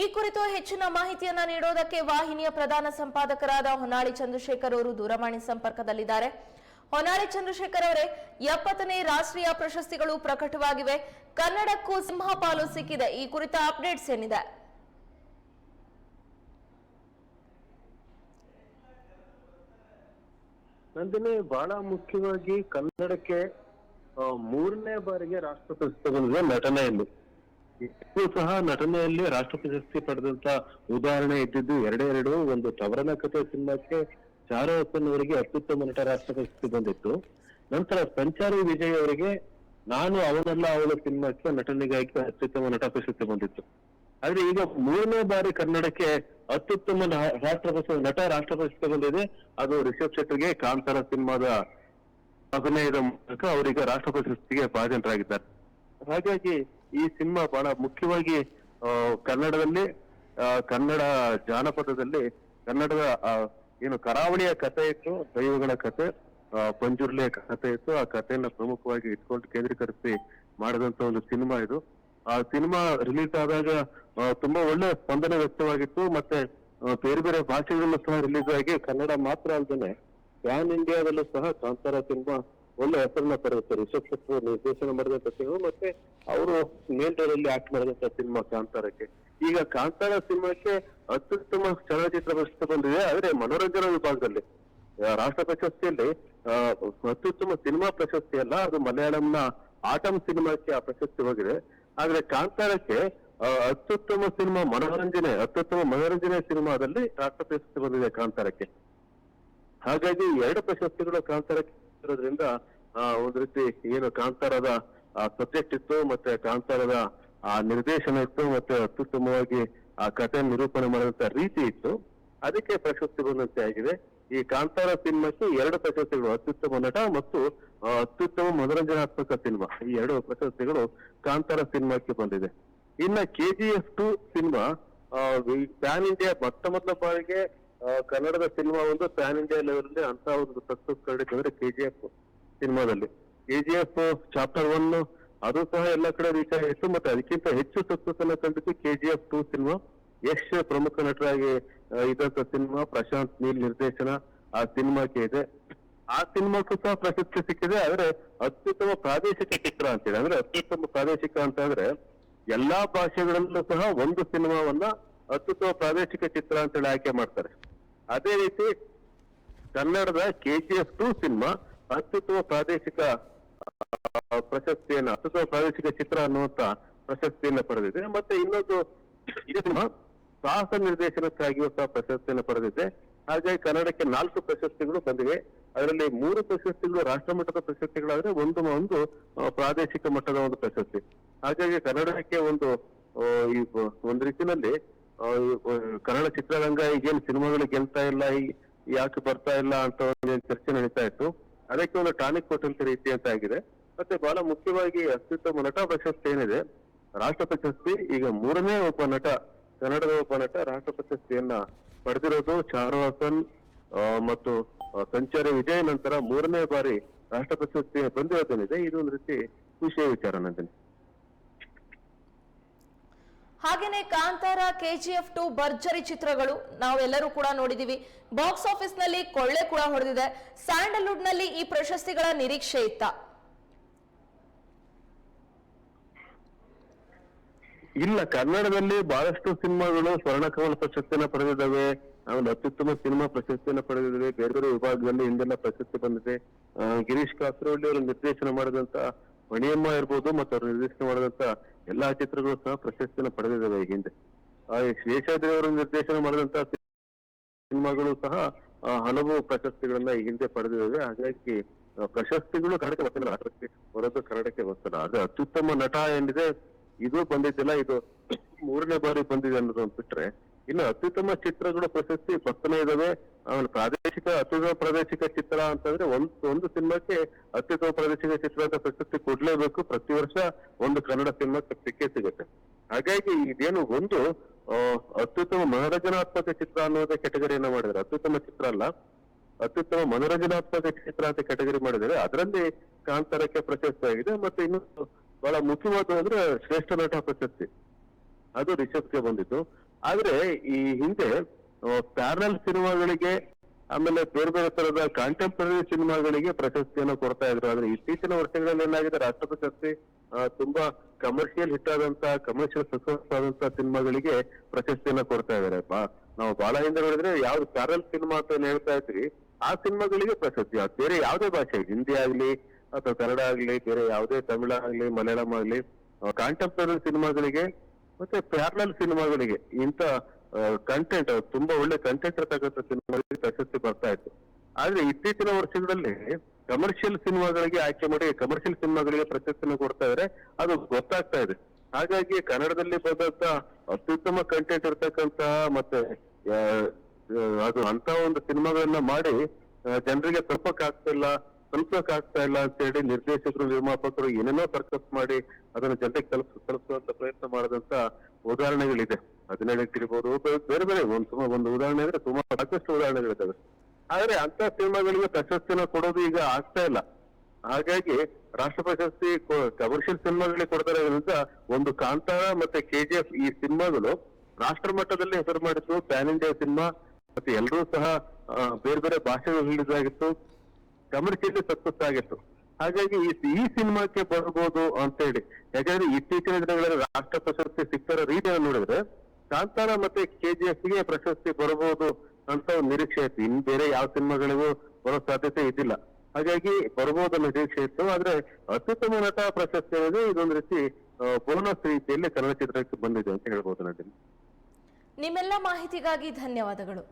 ಈ ಕುರಿತು ಹೆಚ್ಚಿನ ಮಾಹಿತಿಯನ್ನ ನೀಡೋದಕ್ಕೆ ವಾಹಿನಿಯ ಪ್ರಧಾನ ಸಂಪಾದಕರಾದ ಹೊನ್ನಾಳಿ ಚಂದ್ರಶೇಖರ್ ಅವರು ದೂರವಾಣಿ ಸಂಪರ್ಕದಲ್ಲಿದ್ದಾರೆ. ಹೊನ್ನಾಳಿ ಚಂದ್ರಶೇಖರ್ ಅವರೇ, ಎಪ್ಪತ್ತನೇ ರಾಷ್ಟ್ರೀಯ ಪ್ರಶಸ್ತಿಗಳು ಪ್ರಕಟವಾಗಿವೆ. ಕನ್ನಡಕ್ಕೂ ಸಿಂಹಪಾಲು ಸಿಕ್ಕಿದೆ. ಈ ಕುರಿತ ಅಪ್ಡೇಟ್ಸ್ ಏನಿದೆ? ನಂದಿನಿ, ಬಹಳ ಮುಖ್ಯವಾಗಿ ಕನ್ನಡಕ್ಕೆ ಮೂರನೇ ಬಾರಿಗೆ ರಾಷ್ಟ್ರ ಪ್ರಶಸ್ತಿ ನಟನೆಯಲ್ಲಿ. ಸಹ ನಟನೆಯಲ್ಲಿ ರಾಷ್ಟ್ರ ಪ್ರಶಸ್ತಿ ಪಡೆದಂತ ಉದಾಹರಣೆ ಇದ್ದಿದ್ದು ಎರಡೇ ಎರಡು ಒಂದು ತವರನ ಕಥೆ ಸಿನಿಮಾಕ್ಕೆ ಅವರಿಗೆ ಅತ್ಯುತ್ತಮ ನಟ ರಾಷ್ಟ್ರ ಪ್ರಶಸ್ತಿ ಬಂದಿತ್ತು. ನಂತರ ಸಂಚಾರಿ ವಿಜಯ್ ಅವರಿಗೆ ನಾನು ಅವನಲ್ಲ ಅವಳ ಸಿನಿಮಾಕ್ಕೆ ನಟನೆಗಾಗಿ ಅತ್ಯುತ್ತಮ ನಟ ಪ್ರಶಸ್ತಿ ಬಂದಿತ್ತು. ಆದ್ರೆ ಈಗ ಮೂರನೇ ಬಾರಿ ಕನ್ನಡಕ್ಕೆ ಅತ್ಯುತ್ತಮ ರಾಷ್ಟ್ರ ಪ್ರಶಸ್ತಿ ನಟ ರಾಷ್ಟ್ರ ಪ್ರಶಸ್ತಿ ಬಂದಿದೆ. ಅದು ರಿಷಬ್ ಶೆಟ್ಟರ್ಗೆ ಕಾಂತಾರ ಸಿನಿಮಾದ ಅಭಿನಯದ ಮೂಲಕ ಅವರೀಗ ರಾಷ್ಟ್ರ ಪ್ರಶಸ್ತಿಗೆ ಭಾಜನರಾಗಿದ್ದಾರೆ. ಹಾಗಾಗಿ ಈ ಸಿನಿಮಾ ಬಹಳ ಮುಖ್ಯವಾಗಿ ಕನ್ನಡದಲ್ಲಿ ಕನ್ನಡ ಜಾನಪದದಲ್ಲಿ ಕನ್ನಡದ ಏನು ಕರಾವಳಿಯ ಕಥೆ ಇತ್ತು ದೈವಗಳ ಆ, ಪಂಜುರ್ಲಿಯ ಕಥೆ ಇತ್ತು ಆ ಕಥೆಯನ್ನ ಪ್ರಮುಖವಾಗಿ ಇಟ್ಕೊಂಡು ಕೇಂದ್ರೀಕರಿಸಿ ಮಾಡಿದಂತ ಒಂದು ಸಿನಿಮಾ ಇದು. ಆ ಸಿನಿಮಾ ರಿಲೀಸ್ ಆದಾಗ ತುಂಬಾ ಒಳ್ಳೆ ಸ್ಪಂದನೆ ವ್ಯಕ್ತವಾಗಿತ್ತು ಮತ್ತೆ ಬೇರೆ ಬೇರೆ ಭಾಷೆಗಳಲ್ಲೂ ಸಹ ರಿಲೀಸ್ ಆಗಿ ಕನ್ನಡ ಮಾತ್ರ ಅಲ್ಲದೆ ಪ್ಯಾನ್ ಇಂಡಿಯಾದಲ್ಲೂ ಸಹ ಕಾಂತಾರ ಸಿನಿಮಾ ಒಳ್ಳೆ ಹೆಸರನ್ನ ಪಡೆಯುತ್ತೆ ರಿಷಬ್ ನಿರ್ದೇಶನ ಮಾಡಿದಂತ ಸಿನಿಮಾ ಮತ್ತೆ ಅವರು ಮೇಲ್ ಅಲ್ಲಿ ಆಕ್ಟ್ ಮಾಡಿದಂತ ಸಿನಿಮಾ ಕಾಂತಾರಕ್ಕೆ. ಈಗ ಕಾಂತಾರ ಸಿನಿಮಾಕ್ಕೆ ಅತ್ಯುತ್ತಮ ಚಲನಚಿತ್ರ ಪ್ರಶಸ್ತಿ ಬಂದಿದೆ, ಆದ್ರೆ ಮನೋರಂಜನಾ ವಿಭಾಗದಲ್ಲಿ. ರಾಷ್ಟ್ರ ಪ್ರಶಸ್ತಿಯಲ್ಲಿ ಅತ್ಯುತ್ತಮ ಸಿನಿಮಾ ಪ್ರಶಸ್ತಿ ಅಲ್ಲ, ಅದು ಮಲಯಾಳಂನ ಆಟಂ ಸಿನಿಮಾಕ್ಕೆ ಆ ಪ್ರಶಸ್ತಿ ಹೋಗಿದೆ. ಆದ್ರೆ ಕಾಂತಾರಕ್ಕೆ ಅತ್ಯುತ್ತಮ ಸಿನಿಮಾ ಮನೋರಂಜನೆ, ಅತ್ಯುತ್ತಮ ಮನೋರಂಜನೆ ಸಿನಿಮಾದಲ್ಲಿ ರಾಷ್ಟ್ರ ಪ್ರಶಸ್ತಿ ಬಂದಿದೆ ಕಾಂತಾರಕ್ಕೆ. ಹಾಗಾಗಿ ಎರಡು ಪ್ರಶಸ್ತಿಗಳು ಕಾಂತಾರಕ್ಕೆ ಇರೋದ್ರಿಂದ ಒಂದ್ ರೀತಿ ಏನು ಕಾಂತಾರದ ಸಬ್ಜೆಕ್ಟ್ ಇತ್ತು, ಮತ್ತೆ ಕಾಂತಾರದ ನಿರ್ದೇಶನ ಇತ್ತು, ಮತ್ತೆ ಅತ್ಯುತ್ತಮವಾಗಿ, ಆ, ಕಥೆ ನಿರೂಪಣೆ ಮಾಡಿದಂತ ರೀತಿ ಇತ್ತು. ಅದಕ್ಕೆ ಪ್ರಶಸ್ತಿ ಬಂದಂತೆ ಆಗಿದೆ. ಈ ಕಾಂತಾರ ಸಿನಿಮಾಕ್ಕೆ ಎರಡು ಪ್ರಶಸ್ತಿಗಳು, ಅತ್ಯುತ್ತಮ ನಟ ಮತ್ತು ಅತ್ಯುತ್ತಮ ಮನೋರಂಜನಾತ್ಮಕ ಸಿನಿಮಾ. ಈ ಎರಡು ಪ್ರಶಸ್ತಿಗಳು ಕಾಂತಾರ ಸಿನಿಮಾಕ್ಕೆ ಬಂದಿದೆ. ಇನ್ನ KGF two cinema pan India ಮೊತ್ತ ಮೊದಲ ಬಾರಿಗೆ ಕನ್ನಡದ ಸಿನಿಮಾ ಒಂದು ಪ್ಯಾನ್ ಇಂಡಿಯಾ ಲೆವೆಲ್ ಅಲ್ಲಿ ಅಂತ ಒಂದು ಸಕ್ಸಸ್ ಕಂಡಿದೆ ಕೆ ಜಿ ಎಫ್ ಸಿನಿಮಾದಲ್ಲಿ. ಎಫ್ ಚಾಪ್ಟರ್ ಒನ್ ಅದು ಸಹ ಎಲ್ಲ ಕಡೆ ರೀಚ್ ಆಗಿತ್ತು ಮತ್ತೆ ಅದಕ್ಕಿಂತ ಹೆಚ್ಚು ಸಕ್ಸಸ್ ಅನ್ನ ಕಂಡಿದ್ದು ಎಫ್ ಟು ಸಿನಿಮಾ. ಯಶ್ ಪ್ರಮುಖ ನಟರಾಗಿ ಇದ್ದಂತ ಸಿನಿಮಾ, ಪ್ರಶಾಂತ್ ನೀಲ್ ನಿರ್ದೇಶನ ಆ ಸಿನಿಮಾಕ್ಕೆ ಇದೆ. ಆ ಸಿನಿಮಾಕ್ಕೂ ಸಹ ಪ್ರಶಸ್ತಿ ಸಿಕ್ಕಿದೆ. ಆದ್ರೆ ಅತ್ಯುತ್ತಮ ಪ್ರಾದೇಶಿಕ ಚಿತ್ರ ಅಂತೇಳಿ ಅಂದ್ರೆ ಅತ್ಯುತ್ತಮ ಪ್ರಾದೇಶಿಕ ಅಂತ ಅಂದ್ರೆ ಎಲ್ಲಾ ಭಾಷೆಗಳಲ್ಲೂ ಸಹ ಒಂದು ಸಿನಿಮಾವನ್ನ ಅತ್ಯುತ್ತಮ ಪ್ರಾದೇಶಿಕ ಚಿತ್ರ ಅಂತೇಳಿ ಆಯ್ಕೆ ಮಾಡ್ತಾರೆ. ಅದೇ ರೀತಿ ಕನ್ನಡದ K G F two cinema ಅತ್ಯುತ್ತಮ ಪ್ರಾದೇಶಿಕ ಪ್ರಶಸ್ತಿಯನ್ನು ಅತ್ಯುತ್ತಮ ಪ್ರಾದೇಶಿಕ ಚಿತ್ರ ಅನ್ನುವಂತ ಪ್ರಶಸ್ತಿಯನ್ನು ಪಡೆದಿದೆ. ಮತ್ತೆ ಇನ್ನೊಂದು ಸಿನಿಮಾ ಸಾಹಸ ನಿರ್ದೇಶನಕ್ಕಾಗಿಯೂ ಸಹ ಪ್ರಶಸ್ತಿಯನ್ನು ಪಡೆದಿದೆ. ಹಾಗಾಗಿ ಕನ್ನಡಕ್ಕೆ ನಾಲ್ಕು ಪ್ರಶಸ್ತಿಗಳು ಬಂದಿವೆ. ಅದರಲ್ಲಿ ಮೂರು ಪ್ರಶಸ್ತಿಗಳು ರಾಷ್ಟ್ರ ಮಟ್ಟದ ಪ್ರಶಸ್ತಿಗಳಾದ್ರೆ ಒಂದು ಒಂದು ಪ್ರಾದೇಶಿಕ ಮಟ್ಟದ ಒಂದು ಪ್ರಶಸ್ತಿ. ಹಾಗಾಗಿ ಕನ್ನಡಕ್ಕೆ ಒಂದು ಒಂದು ಆ, ಕನ್ನಡ ಚಿತ್ರರಂಗ ಈಗೇನು ಸಿನಿಮಾಗಳು ಗೆಲ್ತಾ ಇಲ್ಲ ಯಾಕೆ ಬರ್ತಾ ಇಲ್ಲ ಅಂತ ಒಂದು ಚರ್ಚೆ ನಡೀತಾ ಇತ್ತು. ಅದಕ್ಕೆ ಒಂದು ಟಾನಿಕ್ ಕೊಟ್ಟಂತ ರೀತಿ ಅಂತ ಆಗಿದೆ. ಮತ್ತೆ ಬಹಳ ಮುಖ್ಯವಾಗಿ ಅತ್ಯುತ್ತಮ ನಟ ಪ್ರಶಸ್ತಿ ಏನಿದೆ, ರಾಷ್ಟ್ರ ಪ್ರಶಸ್ತಿ, ಈಗ ಮೂರನೇ ಒಬ್ಬ ನಟ ಕನ್ನಡದ ಒಬ್ಬ ನಟ ರಾಷ್ಟ್ರ ಪ್ರಶಸ್ತಿಯನ್ನ ಪಡೆದಿರೋದು ಹಾಸನ್ ಮತ್ತು ಸಂಚಾರಿ ವಿಜಯ್. ನಂತರ ಮೂರನೇ ಬಾರಿ ರಾಷ್ಟ್ರ ಪ್ರಶಸ್ತಿ ಬಂದಿರೋದೇನಿದೆ, ಇದೊಂದು ರೀತಿ ವಿಷಯ ವಿಚಾರ ನಂದಿನಿ ಹಾಗೇನೆ ಕಾಂತಾರ, ಕೆಜಿಎಫ್ ಟು ಭರ್ಜರಿ ಚಿತ್ರಗಳು ನಾವೆಲ್ಲರೂ ಕೂಡ ನೋಡಿದೀವಿ. ಬಾಕ್ಸ್ ಆಫೀಸ್ನಲ್ಲಿ ಕೊಳ್ಳೆ ಕೂಡ ಹೊಡೆದಿದೆ. ಸ್ಯಾಂಡಲ್ವುಡ್ನಲ್ಲಿ ಈ ಪ್ರಶಸ್ತಿಗಳ ನಿರೀಕ್ಷೆ ಇತ್ತ? ಇಲ್ಲ, ಕನ್ನಡದಲ್ಲಿ ಬಹಳಷ್ಟು ಸಿನಿಮಾಗಳು ಸ್ವರ್ಣಕಮಲ ಪ್ರಶಸ್ತಿಯನ್ನ ಪಡೆದಿದ್ದಾವೆ. ಆಮೇಲೆ ಅತ್ಯುತ್ತಮ ಸಿನಿಮಾ ಪ್ರಶಸ್ತಿಯನ್ನ ಪಡೆದಿದ್ದಾವೆ. ಬೇರೆ ಬೇರೆ ವಿಭಾಗದಲ್ಲಿ ಹಿಂದೆಲ್ಲ ಪ್ರಶಸ್ತಿ ಬಂದಿದೆ. ಗಿರೀಶ್ ಕಾಸರವಳ್ಳಿ ಅವರು ನಿರ್ದೇಶನ ಮಾಡಿದಂತ ಮಣಿಯಮ್ಮ ಇರ್ಬೋದು ಮತ್ತು ಅವರು ನಿರ್ದೇಶನ ಮಾಡಿದಂತ ಎಲ್ಲಾ ಚಿತ್ರಗಳು ಸಹ ಪ್ರಶಸ್ತಿಯನ್ನು ಪಡೆದಿದ್ದಾವೆ ಈ ಹಿಂದೆ. ಶೇಷಾದ್ರಿ ಅವರು ನಿರ್ದೇಶನ ಮಾಡಿದಂತ ಸಿನಿಮಾಗಳು ಸಹ ಹಲವು ಪ್ರಶಸ್ತಿಗಳನ್ನ ಈ ಹಿಂದೆ ಪಡೆದಿದ್ದಾವೆ. ಹಾಗಾಗಿ ಪ್ರಶಸ್ತಿಗಳು ಕನ್ನಡಕ್ಕೆ ಬರ್ತಿಲ್ಲ ಅದಕ್ಕೆ ಹೊರತು ಕನ್ನಡಕ್ಕೆ ಬರ್ತಲ್ಲ. ಅದು ಅತ್ಯುತ್ತಮ ನಟ ಏನಿದೆ, ಇದು ಬಂದಿದ್ದಿಲ್ಲ, ಇದು ಮೂರನೇ ಬಾರಿ ಬಂದಿದೆ ಅನ್ನೋದು ಒಂದು ಬಿಟ್ರೆ ಇನ್ನು ಅತ್ಯುತ್ತಮ ಚಿತ್ರಗಳ ಪ್ರಶಸ್ತಿ ಬರ್ತಾನೆ ಇದಾವೆ ಆಮೇಲೆ ಪ್ರಾದೇಶಿಕ, ಅತ್ಯುತ್ತಮ ಪ್ರಾದೇಶಿಕ ಚಿತ್ರ ಅಂತಂದ್ರೆ ಒಂದು ಒಂದು ಸಿನಿಮಾಕ್ಕೆ ಅತ್ಯುತ್ತಮ ಪ್ರಾದೇಶಿಕ ಚಿತ್ರ ಅಂತ ಪ್ರಶಸ್ತಿ ಕೊಡ್ಲೇಬೇಕು. ಪ್ರತಿ ವರ್ಷ ಒಂದು ಕನ್ನಡ ಸಿನಿಮಾಕ್ಕೆ ಸಿಕ್ಕೇ ಸಿಗುತ್ತೆ. ಹಾಗಾಗಿ ಇದೇನು ಒಂದು ಅತ್ಯುತ್ತಮ ಮನೋರಂಜನಾತ್ಮಕ ಚಿತ್ರ ಅನ್ನೋದೇ ಕೆಟಗರಿಯನ್ನ ಮಾಡಿದ್ರೆ ಅತ್ಯುತ್ತಮ ಚಿತ್ರ ಅಲ್ಲ. ಅತ್ಯುತ್ತಮ ಮನೋರಂಜನಾತ್ಮಕ ಚಿತ್ರ ಅಂತ ಕೆಟಗರಿ ಮಾಡಿದರೆ ಅದರಲ್ಲಿ ಕಾಂತಾರಕ್ಕೆ ಪ್ರಶಸ್ತಿ ಆಗಿದೆ. ಮತ್ತೆ ಇನ್ನೊಂದು ಬಹಳ ಮುಖ್ಯವಾದ ಅಂದ್ರೆ ಶ್ರೇಷ್ಠ ನಟ ಪ್ರಶಸ್ತಿ. ಅದು ರಿಷಬ್ಗೆ ಬಂದಿತ್ತು ಆದ್ರೆ ಈ ಹಿಂದೆ ಪ್ಯಾರಲ್ ಸಿನಿಮಾಗಳಿಗೆ, ಆಮೇಲೆ ಬೇರೆ ಬೇರೆ ತರದ ಕಾಂಟೆಂಪ್ರರಿ ಸಿನಿಮಾಗಳಿಗೆ ಪ್ರಶಸ್ತಿಯನ್ನು ಕೊಡ್ತಾ ಇದ್ರು. ಆದ್ರೆ ಇತ್ತೀಚಿನ ವರ್ಷಗಳಲ್ಲಿ ಏನಾಗಿದೆ ರಾಷ್ಟ್ರ ಪ್ರಶಸ್ತಿ ತುಂಬಾ ಕಮರ್ಷಿಯಲ್ ಹಿಟ್ ಆದಂತ ಕಮರ್ಷಿಯಲ್ ಸಕ್ಸಸ್ ಆದಂತ ಸಿನಿಮಾಗಳಿಗೆ ಪ್ರಶಸ್ತಿಯನ್ನ ಕೊಡ್ತಾ ಇದಾರೆ. ನಾವು ಬಹಳ ಹಿಂದೆ ನೋಡಿದ್ರೆ ಯಾವ್ದು ಪ್ಯಾರಲ್ ಸಿನಿಮಾ ಅಂತ ಹೇಳ್ತಾ ಇದ್ರಿ, ಆ ಸಿನಿಮಾಗಳಿಗೆ ಪ್ರಶಸ್ತಿ. ಬೇರೆ ಯಾವುದೇ ಭಾಷೆ, ಹಿಂದಿ ಆಗ್ಲಿ, ಅಥವಾ ಕನ್ನಡ ಆಗ್ಲಿ, ಬೇರೆ ಯಾವುದೇ ತಮಿಳ ಆಗ್ಲಿ, ಮಲಯಾಳಂ ಆಗ್ಲಿ ಕಾಂಟೆಂಪ್ರರಿ ಸಿನಿಮಾಗಳಿಗೆ ಮತ್ತೆ ಪ್ಯಾರಲಲ್ ಸಿನಿಮಾಗಳಿಗೆ ಇಂತ ಕಂಟೆಂಟ್ ತುಂಬಾ ಒಳ್ಳೆ ಕಂಟೆಂಟ್ ಇರತಕ್ಕಂಥ ಸಿನಿಮಾಗಳಿಗೆ ಪ್ರಶಸ್ತಿ ಬರ್ತಾ ಇತ್ತು. ಆದ್ರೆ ಇತ್ತೀಚಿನ ವರ್ಷಗಳಲ್ಲಿ ಕಮರ್ಷಿಯಲ್ ಸಿನಿಮಾಗಳಿಗೆ ಆಯ್ಕೆ ಮಾಡಿ ಕಮರ್ಷಿಯಲ್ ಸಿನಿಮಾಗಳಿಗೆ ಪ್ರಶಸ್ತಿನ ಕೊಡ್ತಾ ಇದ್ರೆ ಅದು ಗೊತ್ತಾಗ್ತಾ ಇದೆ. ಹಾಗಾಗಿ ಕನ್ನಡದಲ್ಲಿ ಬಂದಂತ ಅತ್ಯುತ್ತಮ ಕಂಟೆಂಟ್ ಇರ್ತಕ್ಕಂತ ಮತ್ತೆ ಅದು ಅಂತ ಒಂದು ಸಿನಿಮಾಗಳನ್ನ ಮಾಡಿ ಜನರಿಗೆ ತಪ್ಪಕ್ಕಾಗ್ತಿಲ್ಲ ತಲುಪಕ್ಕಾಗ್ತಾ ಇಲ್ಲ ಅಂತ ಹೇಳಿ ನಿರ್ದೇಶಕರು, ನಿರ್ಮಾಪಕರು ಏನೇನೋ ಸರ್ಕಸ್ ಮಾಡಿ ಅದನ್ನ ಜನತೆಗೆ ತಲುಪ ತಲುಪಿಸುವಂತ ಪ್ರಯತ್ನ ಮಾಡದಂತ ಉದಾಹರಣೆಗಳಿದೆ. ಅದನ್ನ ಬೇ- ಬೇರೆ ಬೇರೆ ಒಂದು ಸುಮಾರು ಒಂದು ಉದಾಹರಣೆ ಅಂದ್ರೆ ಸುಮಾರು ಸಾಕಷ್ಟು ಉದಾಹರಣೆಗಳಿದ್ದಾವೆ. ಆದ್ರೆ ಅಂತ ಸಿನಿಮಾಗಳಿಗೆ ಪ್ರಶಸ್ತಿನ ಕೊಡೋದು ಈಗ ಆಗ್ತಾ ಇಲ್ಲ. ಹಾಗಾಗಿ ರಾಷ್ಟ್ರ ಪ್ರಶಸ್ತಿ ಕಮರ್ಷಿಯಲ್ ಸಿನಿಮಾಗಳಿಗೆ ಕೊಡ್ತಾರೆ ಅದರಿಂದ ಒಂದು ಕಾಂತಾರ ಮತ್ತೆ ಕೆಜಿಎಫ್ ಈ ಸಿನಿಮಾಗಳು ರಾಷ್ಟ್ರ ಮಟ್ಟದಲ್ಲಿ ಹೆಸರು ಮಾಡಿತ್ತು ಪ್ಯಾನ್ ಇಂಡಿಯಾ ಸಿನಿಮಾ, ಮತ್ತೆ ಎಲ್ಲರೂ ಸಹ ಬೇರೆ ಬೇರೆ ಭಾಷೆಗಳು ರಿಲೀಸ್ ಕಮರ್ಷಿಯಲಿ ಸಕ್ಸಸ್ ಆಗಿತ್ತು ಹಾಗಾಗಿ ಈ ಸಿನಿಮಾಕ್ಕೆ ಬರ್ಬೋದು ಅಂತ ಹೇಳಿ ಯಾಕಂದ್ರೆ ಇತ್ತೀಚಿನ ದಿನಗಳಲ್ಲಿ ರಾಷ್ಟ್ರ ಪ್ರಶಸ್ತಿ ಸಿಕ್ಕಿರೋ ರೀತಿಯನ್ನು ನೋಡಿದ್ರೆ ಕಾಂತಾರ ಮತ್ತೆ ಕೆಜಿಎಫ್ಗೆ ಪ್ರಶಸ್ತಿ ಬರಬಹುದು ಅಂತ ಒಂದು ನಿರೀಕ್ಷೆ ಇತ್ತು. ಇನ್ ಬೇರೆ ಯಾವ ಸಿನಿಮಾಗಳಿಗೂ ಬರೋ ಸಾಧ್ಯತೆ ಇದ್ದಿಲ್ಲ. ಹಾಗಾಗಿ ಬರಬಹುದು ಅನ್ನೋ ನಿರೀಕ್ಷೆ ಇತ್ತು. ಆದ್ರೆ ಅತ್ಯುತ್ತಮ ನಟ ಪ್ರಶಸ್ತಿ ಅನ್ನೋದು ಇದೊಂದು ರೀತಿ ಬೋನಸ್ ರೀತಿಯಲ್ಲಿ ಚಲನಚಿತ್ರಕ್ಕೆ ಚಿತ್ರಕ್ಕೆ ಬಂದಿದೆ ಅಂತ ಹೇಳ್ಬೋದು ನಟಿ ನಿಮ್ಮೆಲ್ಲ ಮಾಹಿತಿಗಾಗಿ ಧನ್ಯವಾದಗಳು.